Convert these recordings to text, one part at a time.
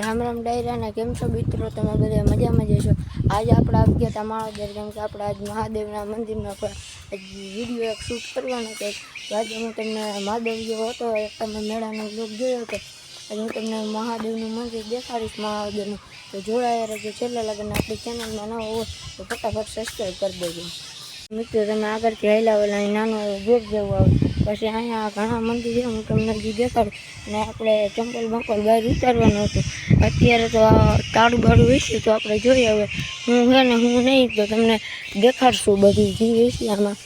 રામ રામ ડાયરાના કેમ છો મિત્રો? તમે બધા મજામાં જશો આજે આપણે આવી ગયા હતા માળાદર કેમ કે આપણે આજ મહાદેવના મંદિરમાં વીડિયો એક શૂટ કરવાનો છે. આજે હું તમને મહાદેવ જેવો હતો તમે મેળાનો લોક જોયો હતો. આજે હું તમને મહાદેવનું મંદિર દેખાડીશ, મહાદેવનું. તો જોડાયા રહેજો. છેલ્લા લગન આપણી ચેનલમાં ન હોય તો ફટાફટ સબસ્ક્રાઈબ કરી દેજો. મિત્રો, તમે આગળથી એવો નાનું એવું ગેટ જેવું આવે પછી અહીંયા ઘણા મંદિર છે હું તમને હજી દેખાડું. અને આપણે ચંપલ બંપલ બહાર ઉતારવાનું હતું. અત્યારે તો આ તાળું બાળું વેચ્યું તો આપણે જોઈએ હવે. હું છે ને હું નહીં તો તમને દેખાડશું બધું. જે વિશે આમાં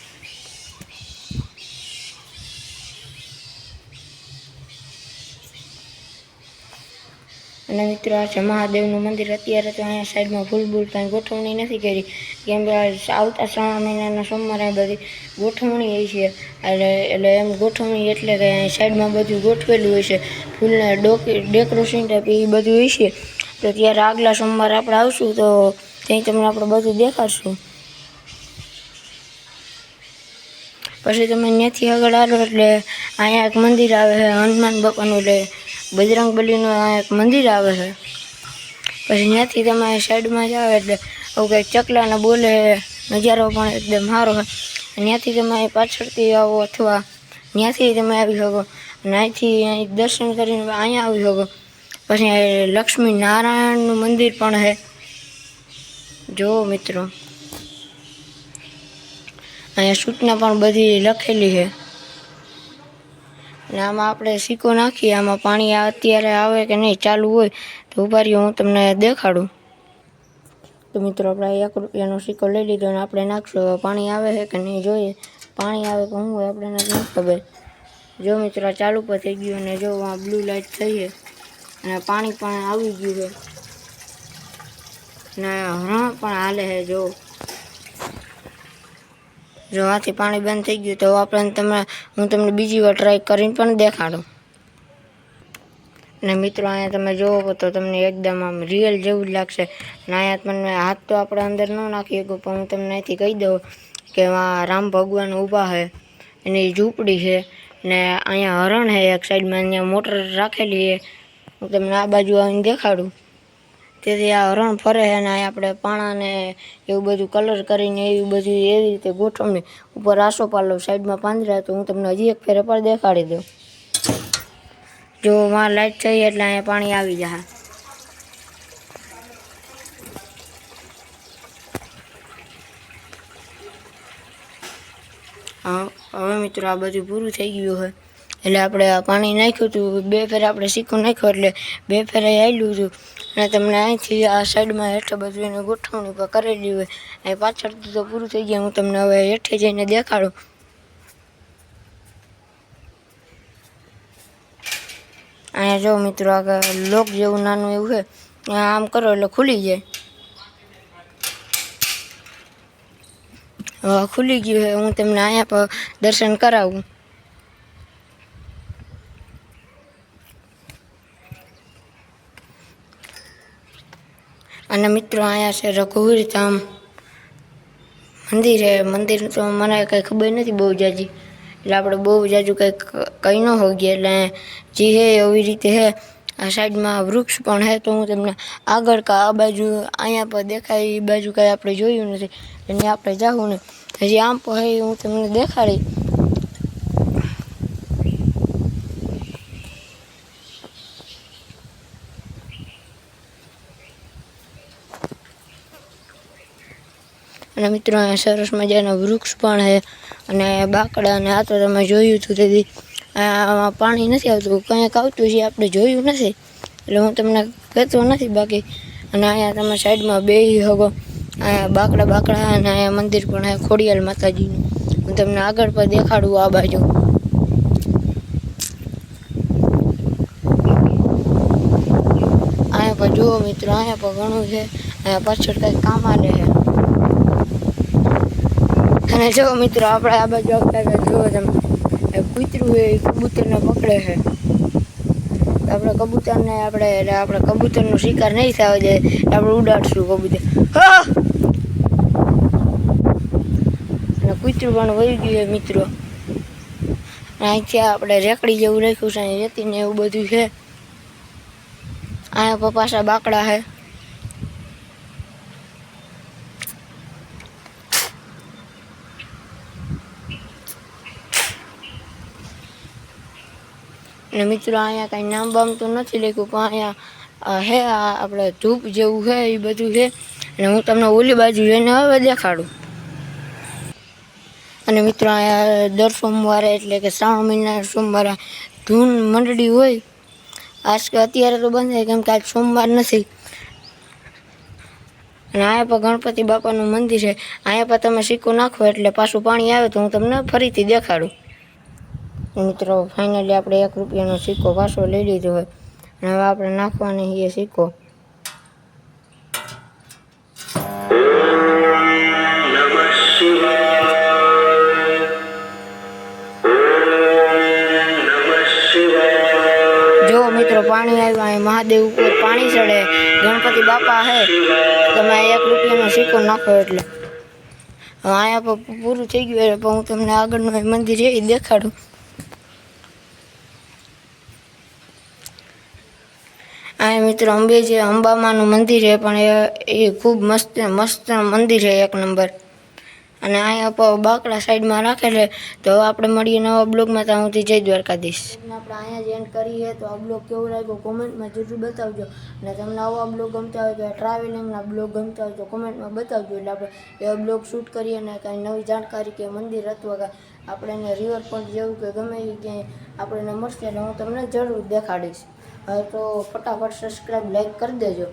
અને મિત્રો, આ છે મહાદેવનું મંદિર અત્યારે તો અહીંયા સાઈડમાં ફૂલ બૂલ કાંઈ ગોઠવણી નથી કરી. કેમ કે આવતા શ્રાવણ મહિનાના સોમવારે બધી ગોઠવણી હોય છે. એટલે એટલે એમ ગોઠવણી એટલે કે અહીં સાઈડમાં બધું ગોઠવેલું હોય છે. ફૂલને ડોકી, ડેકોરેશન ટાઈપ એ બધું હોય છે. તો ત્યારે આગલા સોમવારે આપણે આવશું તો ત્યાં તમને આપણે બધું દેખાડશું. પછી તમે ત્યાંથી આગળ આવો એટલે અહીંયા એક મંદિર આવે છે, હનુમાન બાપાનું એટલે બજરંગ બલીનું એક મંદિર આવે છે. પછી ત્યાંથી તમે સાઈડમાં જાઓ એટલે આવું કંઈક ચકલાને બોલે, નજારો પણ એકદમ સારો છે. ત્યાંથી તમે પાછળથી આવો અથવા ત્યાંથી તમે આવી શકો. અને અહીંથી અહીં દર્શન કરીને અહીંયા આવી શકો. પછી લક્ષ્મી નારાયણનું મંદિર પણ છે. જુઓ મિત્રો, અહીંયા સૂચના પણ બધી લખેલી છે. અને આમાં આપણે સિક્કો નાખીએ, આમાં પાણી અત્યારે આવે કે નહીં ચાલુ હોય તો ઊભા રહ્યો, હું તમને દેખાડું. તો મિત્રો, આપણે એક રૂપિયાનો સિક્કો લઈ લીધો અને આપણે નાખશું. પાણી આવે છે કે નહીં જોઈએ? પાણી આવે કે શું હોય આપણે ખબર જો મિત્રો ચાલુ પર થઈ ગયું અને જો આ બ્લુ લાઇટ થઈ છે અને પાણી પણ આવી ગયું છે. ને હરણ પણ હાલે છે, જો. જો આથી પાણી બંધ થઈ ગયું તો આપણે તમે હું તમને બીજી વાર ટ્રાય કરીને પણ દેખાડું. ને મિત્રો, અહીંયા તમે જોવો તો તમને એકદમ આમ રિયલ જેવું જ લાગશે. ને અહીંયા તમને હાથ તો આપણે અંદર ન નાખી શકું, પણ હું તમને અહીંથી કહી દઉં કે રામ ભગવાન ઊભા છે એની ઝૂંપડી છે, ને અહીંયા હરણ છે એક સાઈડમાં અહીંયા મોટર રાખેલી છે હું તમને આ બાજુ આવીને દેખાડું. તેથી આ હરણ ફરે છે અને આપણે પાણાને એવું બધું કલર કરીને એવી બધું એવી રીતે ગોઠવણી ઉપર આસો પાલો સાઈડમાં પાંદરા તો હું તમને હજી એક ફેરે પણ દેખાડી દઉં. જો માં લાઈટ થઈ એટલે અહીંયા પાણી આવી જાય હા, હવે મિત્રો આ બધું પૂરું થઈ ગયું છે. એટલે આપણે પાણી નાખ્યું હતું, બે ફેર આપણે સિક્કો નાખ્યો એટલે બે ફેર આવેલું હતું. અને તમને અહીંથી આ સાઈડમાં હેઠે બધું એને ગોઠવણી પર કરેલી હોય. અહીં પાછળથી તો પૂરું થઈ ગયા. હું તમને હવે હેઠે જઈને દેખાડું. અહીંયા જો મિત્રો આગળ લોક જેવું નાનું એવું છે. આમ કરો એટલે ખુલી જાય. ખુલી ગયું છે. હું તમને અહીંયા પર દર્શન કરાવું. અને મિત્રો અહીંયા છે રઘુવીર ધામ મંદિર છે. તો મને કંઈ ખબર નથી બહુ જાજી. એટલે આપણે બહુ જાજુ કંઈક કંઈ ન હોઈએ. એટલે જે હે એવી રીતે હે. આ સાઈડમાં વૃક્ષ પણ હે તો હું તમને આગળ કા આ બાજુ અહીંયા પર દેખાય એ બાજુ કાંઈ આપણે જોયું નથી. એને આપણે જાવું ને. હજી આમ પણ હું તમને દેખાડી. અને મિત્રો, અહીંયા સરસ મજાના વૃક્ષ પણ છે અને બાકડા અને આ તો તમે જોયું હતું તેથી આમાં પાણી નથી આવતું, કંઈક આવતું છે, આપણે જોયું નથી. એટલે હું તમને કહેતો નથી બાકી. અને અહીંયા તમે સાઈડમાં બે શકો. અહીંયા બાકડા બાકડા અને અહીંયા મંદિર પણ અહીંયા ખોડિયાલ માતાજીનું. હું તમને આગળ પર દેખાડું આ બાજુ. અહીંયા પર જુઓ મિત્રો, અહીંયા પર ઘણું છે. અહીંયા પાછળ કંઈક કામ આલે છે. અને જો મિત્રો, આપણે આ બાજુ આવતા જુઓ તમે કૂતરું એ કબૂતરને પકડે છે. આપણે કબૂતરને આપણે, એટલે આપણે કબૂતરનો શિકાર નહીં થવા દે આપણે ઉડાડશું કબૂતર. અને કૂતરું પણ વહી ગયું મિત્રો. અહીંથી આપણે રેકડી જેવું રાખ્યું છે, અહીં રેતીને એવું બધું છે. અહીંયા પર પાછા બાકડા છે. અને મિત્રો, અહીંયા કાંઈ નામ બામ તો નથી લખ્યું, પણ અહીંયા હે, આ આપણે ધૂપ જેવું છે એ બધું છે અને હું તમને ઓલી બાજુ જઈને હવે દેખાડું. અને મિત્રો, અહીંયા દર સોમવારે, એટલે કે શ્રાવણ મહિના સોમવારે ધૂન મંડળી હોય. આજ અત્યારે તો બંધ થાય કેમ કે આજ સોમવાર નથી. અને અહીંયા પર ગણપતિ બાપાનું મંદિર છે. અહીંયા પર તમે સિક્કો નાખો, એટલે પાછું પાણી આવે તો હું તમને ફરીથી દેખાડું. મિત્રો ફાઇનલી આપણે એક રૂપિયાનો સિક્કો પાછો લઈ લીધો હોય. અને હવે આપણે નાખવાની એ સિક્કો. જો મિત્રો, પાણી આવ્યું, અહીં મહાદેવ ઉપર પાણી ચડે. ગણપતિ બાપા હે તમે એક રૂપિયાનો સિક્કો નાખો એટલે. અહીંયા પૂરું થઈ ગયું, એટલે હું તમને આગળનું મંદિર એ દેખાડું. અહીંયા મિત્રો છે અંબામાનું મંદિર છે, પણ એ એ ખૂબ મસ્ત મસ્ત મંદિર છે એક નંબર. અને અહીંયા બાકડા સાઈડમાં રાખેલે તો હવે આપણે મળીએ નવા બ્લોગમાં, ત્યાં સુધી જય દ્વારકાધીશ. આપણે અહીંયા જ એન્ડ કરીએ તો આ બ્લોગ કેવો લાગ્યો કોમેન્ટમાં જરૂર બતાવજો. અને તમને આવા બ્લોગ ગમતા હોય તો ટ્રાવેલિંગના બ્લોગ ગમતા હોય તો કોમેન્ટમાં બતાવજો. એટલે આપણે એવા બ્લોગ શૂટ કરીએ અને કાંઈ નવી જાણકારી કે મંદિર અથવા આપણે એને રિવરફ્રન્ટ જેવું કે ગમે એ ક્યાંય આપણને મળશે, એટલે હું તમને જરૂર દેખાડીશ. હવે તો ફટાફટ સબસ્ક્રાઈબ લાઈક કરી દેજો.